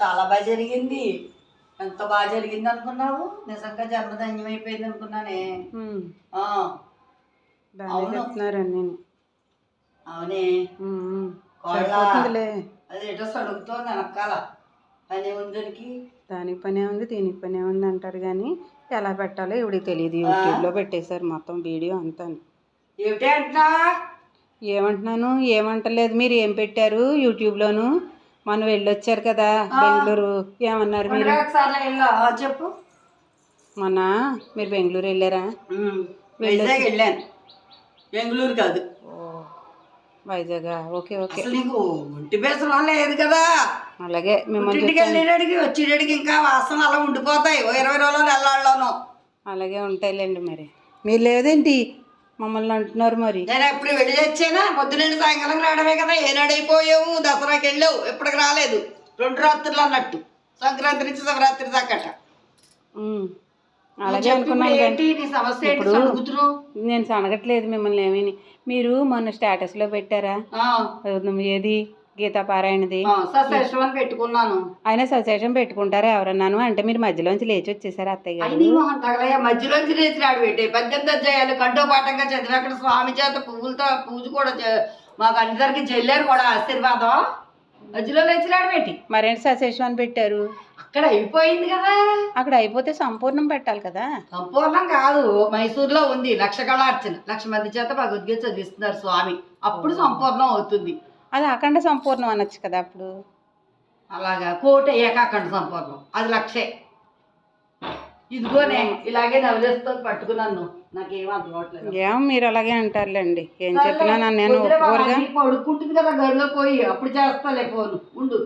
చాలా బాగా జరిగింది. ఎంత బాగా జరిగింది అనుకున్నావు? నిజంగా జన్మధన్యం అయిపోయింది అనుకున్నానే. అవును. అవునే. అదేటో సడుగుతోంది వెనకాల పని ఉందరికి దానికి? పనే ఉంది దీనికి పనే ఉంది అంటారు కానీ ఎలా పెట్టాలో ఇవిడికి తెలియదు యూట్యూబ్లో పెట్టేశారు మొత్తం వీడియో అంతా ఏమిటి అంటున్నా? ఏమంటున్నాను? ఏమంటలేదు మీరు ఏం పెట్టారు యూట్యూబ్లోను? మనం వెళ్ళొచ్చారు కదా బెంగళూరు. ఏమన్నారు మీరు? చెప్పు. మొన్న మీరు బెంగళూరు వెళ్ళారా? వైజాగ్ వెళ్ళాను. బెంగళూరు కాదు. వైజాగ్? Okay okay. నీకు ఒంటి లేదు కదా. అలాగే మిమ్మల్ని వెళ్ళేటడికి వచ్చేటడికి ఇంకా వాసన అలా ఉండిపోతాయి. ఓ ఇరవై రోజులు వెళ్ళాళ్ళను అలాగే ఉంటాయిలేండి మరి. మీరు లేదేంటి? మమ్మల్ని అంటున్నారు మరి. నేను ఎప్పుడు వెళ్ళి వచ్చానా? పొద్దునండి సాయంకాలం రావడమే కదా. ఏనాడైపోయావు దసరాకి వెళ్ళావు? ఎప్పటికి రాలేదు? రెండు రాత్రులు అన్నట్టు. సంక్రాంతి నుంచి శివరాత్రి దాకట. అలాగే అనుకున్నాను కానీ ఇప్పుడు- నేను సనగట్లేదు మిమ్మల్ని ఏమీ. మీరు మొన్న స్టేటస్లో పెట్టారా? ఏది? గీతా పారాయణది సశేషం అని పెట్టుకున్నాను. ఆయన సజెషన్ పెట్టుకుంటారా ఎవరన్నాను? అంటే మీరు మధ్యలోంచి లేచి వచ్చేసారు అత్తయ్య గారు? మధ్యలోంచి రేతిరాడు పెట్టి పద్దెనిమిది అధ్యాయాలు కంటో పాఠంగా చదివి అక్కడ స్వామి చేత పువ్వులతో పూజ కూడా మాకు అందరికి చెల్లారు కూడా ఆశీర్వాదం. మధ్యలో లేచిరాడు పెట్టి మరేంటి సజెషన్ అని పెట్టారు? అక్కడ అయిపోయింది కదా. అక్కడ అయిపోతే సంపూర్ణం పెట్టాలి కదా. సంపూర్ణం కాదు మైసూర్లో ఉంది లక్ష కళార్చన. లక్ష మంది చేత భగవద్గీత చదివిస్తున్నారు స్వామి. అప్పుడు సంపూర్ణం అవుతుంది. అది అఖండ సంపూర్ణం అనొచ్చు కదా అప్పుడు? అలాగా. కోట ఏకాఖండ సంపూర్ణం. అది లక్షే. ఇదిగోనే ఇలాగే నవలేస్తూ పట్టుకున్నాను నాకేం అర్థం అవట్లేదు ఏమో మీరు అలాగే అంటారులేండి. ఏం చెప్పినా నన్ను నేను ఒప్పుకోరుగా. పడుకుంటుంది కదా గదిలో పోయి. అప్పుడు చేస్తాలే ఫోన్. ఉండు.